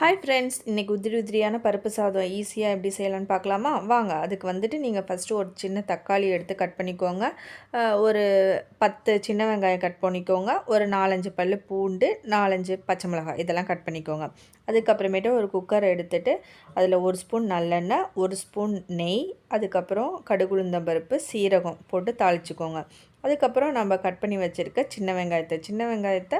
Hi friends இன்றைக்கி உதிரி உதிரியான பருப்பு சாதம் ஈஸியாக எப்படி செய்யலாம்னு பார்க்கலாமா? வாங்க அதுக்கு வந்துட்டு நீங்கள் ஃபஸ்ட்டு ஒரு சின்ன தக்காளி எடுத்து கட் பண்ணிக்கோங்க. ஒரு பத்து சின்ன வெங்காயம் கட் பண்ணிக்கோங்க. ஒரு நாலஞ்சு பல் பூண்டு நாலஞ்சு பச்சை மிளகாய் இதெல்லாம் கட் பண்ணிக்கோங்க. அதுக்கப்புறமேட்டு ஒரு குக்கர் எடுத்துகிட்டு அதில் ஒரு ஸ்பூன் நல்லெண்ணெய் ஒரு ஸ்பூன் நெய் அதுக்கப்புறம் கடுகுளுந்தம் பருப்பு சீரகம் போட்டு தாளிச்சுக்கோங்க. அதுக்கப்புறம் நம்ம கட் பண்ணி வச்சுருக்க சின்ன வெங்காயத்தை. சின்ன வெங்காயத்தை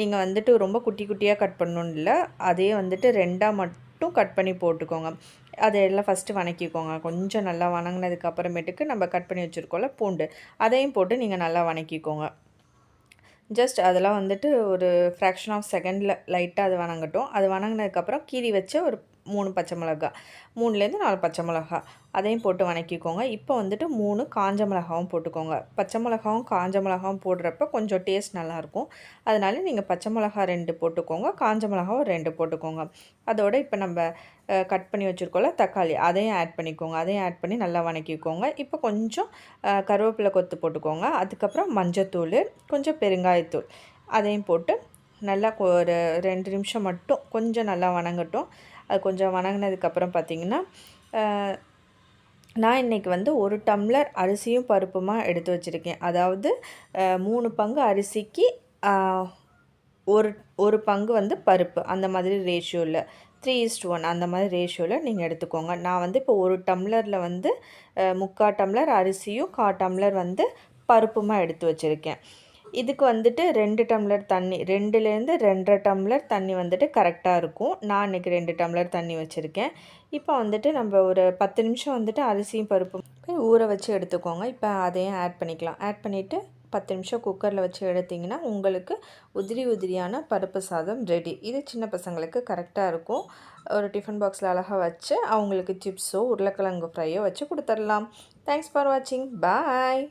நீங்கள் வந்துட்டு ரொம்ப குட்டி குட்டியாக கட் பண்ணணும்னு இல்லை. அதே வந்துட்டு ரெண்டாக மட்டும் கட் பண்ணி போட்டுக்கோங்க. அதையெல்லாம் ஃபஸ்ட்டு வணக்கிக்கோங்க. கொஞ்சம் நல்லா வணங்கினதுக்கு அப்புறமேட்டுக்கு நம்ம கட் பண்ணி வச்சுருக்கோம்ல பூண்டு. அதையும் போட்டு நீங்கள் நல்லா வணக்கிக்கோங்க. ஜஸ்ட் அதெல்லாம் வந்துட்டு ஒரு ஃப்ராக்ஷன் ஆஃப் செகண்டில் லைட்டாக அது வணங்கட்டும். அது வணங்கினதுக்கப்புறம் கீறி வச்ச ஒரு மூணு பச்சை மிளகா மூணுலேருந்து நாலு பச்சை மிளகா அதையும் போட்டு வணக்கிக்கோங்க. இப்போ வந்துட்டு மூணு காஞ்ச மிளகாவும் போட்டுக்கோங்க. பச்சை மிளகாவும் காஞ்ச மிளகாவும் போடுறப்ப கொஞ்சம் டேஸ்ட் நல்லாயிருக்கும். அதனால நீங்கள் பச்சை மிளகா ரெண்டு போட்டுக்கோங்க காஞ்ச மிளகாவும் ரெண்டு போட்டுக்கோங்க. அதோட இப்போ நம்ம கட் பண்ணி வச்சுருக்கோம்ல தக்காளி அதையும் ஆட் பண்ணிக்கோங்க. அதையும் ஆட் பண்ணி நல்லா வணக்கிக்கோங்க. இப்போ கொஞ்சம் கருவேப்பிலை கொத்து போட்டுக்கோங்க. அதுக்கப்புறம் மஞ்சத்தூள் கொஞ்சம் பெருங்காயத்தூள் அதையும் போட்டு நல்லா ஒரு ரெண்டு நிமிஷம் மட்டும் கொஞ்சம் நல்லா வணங்கட்டும். அது கொஞ்சம் வணங்கினதுக்கப்புறம் பார்த்தீங்கன்னா நான் இன்றைக்கி வந்து ஒரு டம்ளர் அரிசியும் பருப்புமா எடுத்து வச்சுருக்கேன். அதாவது மூணு பங்கு அரிசிக்கு ஒரு ஒரு பங்கு வந்து பருப்பு. அந்த மாதிரி ரேஷியோவில் த்ரீ இஸ்ட் ஒன் அந்த மாதிரி ரேஷியோவில் நீங்கள் எடுத்துக்கோங்க. நான் வந்து இப்போ ஒரு டம்ளரில் வந்து முக்கால் டம்ளர் அரிசியும் கா டம்ளர் வந்து பருப்புமா எடுத்து வச்சுருக்கேன். இதுக்கு வந்துட்டு ரெண்டு டம்ளர் தண்ணி ரெண்டுலேருந்து ரெண்டரை டம்ளர் தண்ணி வந்துட்டு கரெக்டாக இருக்கும். நான் இன்றைக்கி ரெண்டு டம்ளர் தண்ணி வச்சுருக்கேன். இப்போ வந்துட்டு நம்ம ஒரு பத்து நிமிஷம் வந்துட்டு அரிசியும் பருப்பும் ஊற வச்சு எடுத்துக்கோங்க. இப்போ அதையும் ஆட் பண்ணிக்கலாம். ஆட் பண்ணிவிட்டு பத்து நிமிஷம் குக்கரில் வச்சு எடுத்திங்கன்னா உங்களுக்கு உதிரி உதிரியான பருப்பு சாதம் ரெடி இது சின்ன பசங்களுக்கு கரெக்டாக இருக்கும். ஒரு டிஃபன் பாக்ஸில் அழகாக வச்சு அவங்களுக்கு சிப்ஸோ உருளைக்கிழங்கு ஃப்ரையோ வச்சு கொடுத்துடலாம். தேங்க்ஸ் ஃபார் வாட்சிங் பாய்